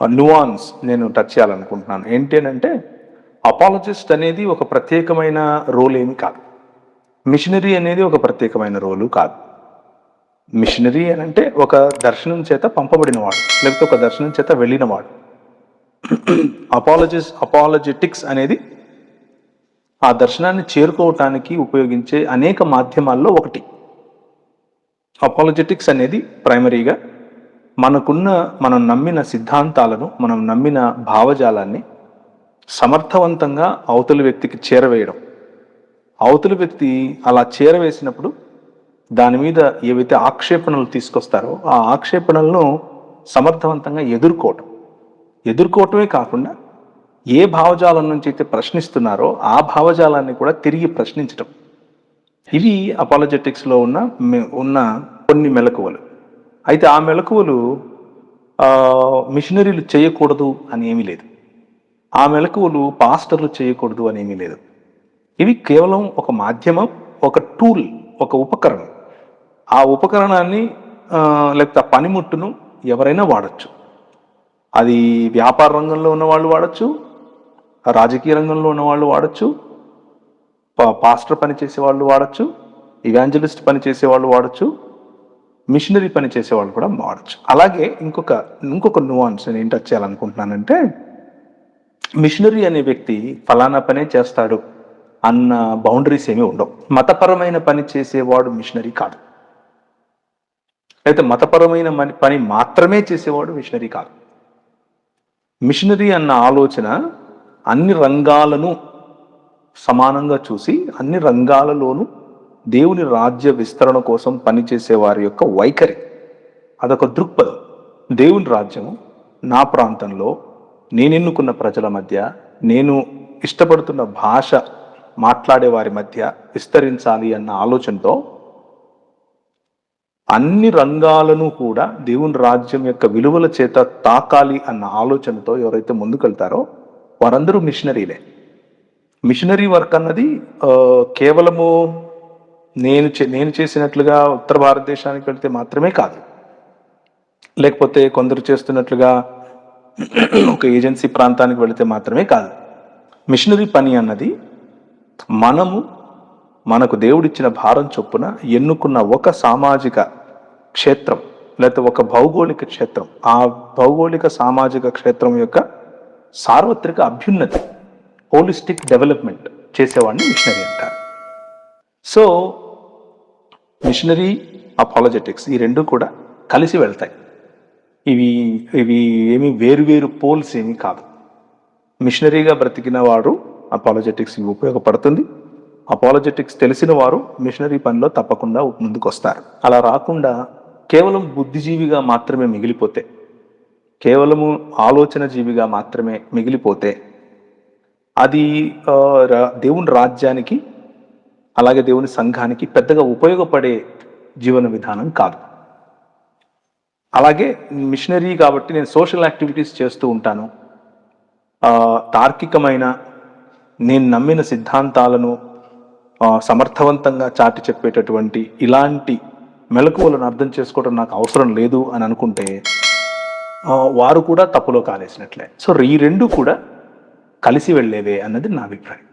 Nuance నేను touch చేయాలనుకుంటున్నాను. ఏంటి అని అంటే అపాలజిస్ట్ అనేది ఒక ప్రత్యేకమైన రోల్ ఏమి కాదు. మిషనరీ అనేది ఒక ప్రత్యేకమైన రోలు కాదు. మిషనరీ అని అంటే ఒక దర్శనం చేత పంపబడినవాడు లేకపోతే ఒక దర్శనం చేత వెళ్ళినవాడు. అపాలజిస్ అపాలజెటిక్స్ అనేది ఆ దర్శనాన్ని చేరుకోవటానికి ఉపయోగించే అనేక మాధ్యమాల్లో ఒకటి. అపాలజెటిక్స్ అనేది ప్రైమరీగా మనకున్న మనం నమ్మిన సిద్ధాంతాలను మనం నమ్మిన భావజాలాన్ని సమర్థవంతంగా అవతలి వ్యక్తికి చేరవేయడం. అవతలి వ్యక్తి అలా చేరవేసినప్పుడు దాని మీద ఏవైతే ఆక్షేపణలు తీసుకొస్తారో ఆ ఆక్షేపణలను సమర్థవంతంగా ఎదుర్కోవటం. ఎదుర్కోవటమే కాకుండా ఏ భావజాలం నుంచి అయితే ప్రశ్నిస్తున్నారో ఆ భావజాలాన్ని కూడా తిరిగి ప్రశ్నించటం. ఇవి అపాలజెటిక్స్లో ఉన్న మె- ఉన్న కొన్ని మెలకువలు. అయితే ఆ మెలకువలు మిషనరీలు చేయకూడదు అని ఏమీ లేదు. ఆ మెలకువలు పాస్టర్లు చేయకూడదు అని ఏమీ లేదు. ఇవి కేవలం ఒక మాధ్యమం ఒక టూల్ ఒక ఉపకరణం. ఆ ఉపకరణాన్ని లేకపోతే ఆ పనిముట్టును ఎవరైనా వాడచ్చు. అది వ్యాపార రంగంలో ఉన్న వాళ్ళు వాడచ్చు రాజకీయ రంగంలో ఉన్న వాళ్ళు వాడచ్చు పా- పాస్టర్ పని చేసే వాళ్ళు వాడచ్చు ఇవాంజలిస్ట్ పని చేసే వాళ్ళు వాడచ్చు మిషనరీ పని చేసేవాళ్ళు కూడా మారచ్చు. అలాగే ఇంకొక ఇంకొక నువాన్స్ నేను ఏం టచ్ చేయాలనుకుంటున్నానంటే మిషనరీ అనే వ్యక్తి ఫలానా పనే చేస్తాడు అన్న బౌండరీస్ ఏమీ ఉండవు. మతపరమైన పని చేసేవాడు మిషనరీ కాదు. అయితే మతపరమైన పని మాత్రమే చేసేవాడు మిషనరీ కాదు. మిషనరీ అన్న ఆలోచన అన్ని రంగాలను సమానంగా చూసి అన్ని రంగాలలోనూ దేవుని రాజ్య విస్తరణ కోసం పనిచేసే వారి యొక్క వైఖరి. అదొక దృక్పథం. దేవుని రాజ్యము నా ప్రాంతంలో నేను ఎన్నుకున్న ప్రజల మధ్య నేను ఇష్టపడుతున్న భాష మాట్లాడే వారి మధ్య విస్తరించాలి అన్న ఆలోచనతో అన్ని రంగాలను కూడా దేవుని రాజ్యం యొక్క విలువల చేత తాకాలి అన్న ఆలోచనతో ఎవరైతే ముందుకెళ్తారో వారందరూ మిషనరీలే. మిషనరీ వర్క్ అన్నది కేవలము నేను చే- నేను చేసినట్లుగా ఉత్తర భారతదేశానికి వెళ్తే మాత్రమే కాదు. లేకపోతే కొందరు చేస్తున్నట్లుగా ఒక ఏజెన్సీ ప్రాంతానికి వెళితే మాత్రమే కాదు. మిషనరీ పని అన్నది మనము మనకు దేవుడిచ్చిన భారం చొప్పున ఎన్నుకున్న ఒక సామాజిక క్షేత్రం లేకపోతే ఒక భౌగోళిక క్షేత్రం. ఆ భౌగోళిక సామాజిక క్షేత్రం యొక్క సార్వత్రిక అభ్యున్నతి హోలిస్టిక్ డెవలప్మెంట్ చేసేవాడిని మిషనరీ అంటారు. సో మిషనరీ అపాలజెటిక్స్ ఈ రెండు కూడా కలిసి వెళ్తాయి. ఇవి ఇవి ఏమి వేరువేరు పోల్స్ ఏమి కాదు. మిషనరీగా బ్రతికిన వారు అపాలజెటిక్స్ ఉపయోగపడుతుంది. అపాలజెటిక్స్ తెలిసిన వారు మిషనరీ పనిలో తప్పకుండా ముందుకు వస్తారు అలా రాకుండా కేవలం బుద్ధిజీవిగా మాత్రమే మిగిలిపోతే కేవలము ఆలోచన జీవిగా మాత్రమే మిగిలిపోతే అది రా- దేవుని రాజ్యానికి అలాగే దేవుని సంఘానికి పెద్దగా ఉపయోగపడే జీవన విధానం కాదు. అలాగే మిషనరీ కాబట్టి నేను సోషల్ యాక్టివిటీస్ చేస్తూ ఉంటాను. తార్కికమైన నేను నమ్మిన సిద్ధాంతాలను సమర్థవంతంగా చాటి చెప్పేటటువంటి ఇలాంటి మెలకువలను అర్థం చేసుకోవడం నాకు అవసరం లేదు అని అనుకుంటే వారు కూడా తప్పులో కాలేసినట్లే. సో ఈ రెండు కూడా కలిసి వెళ్ళేవే అన్నది నా అభిప్రాయం.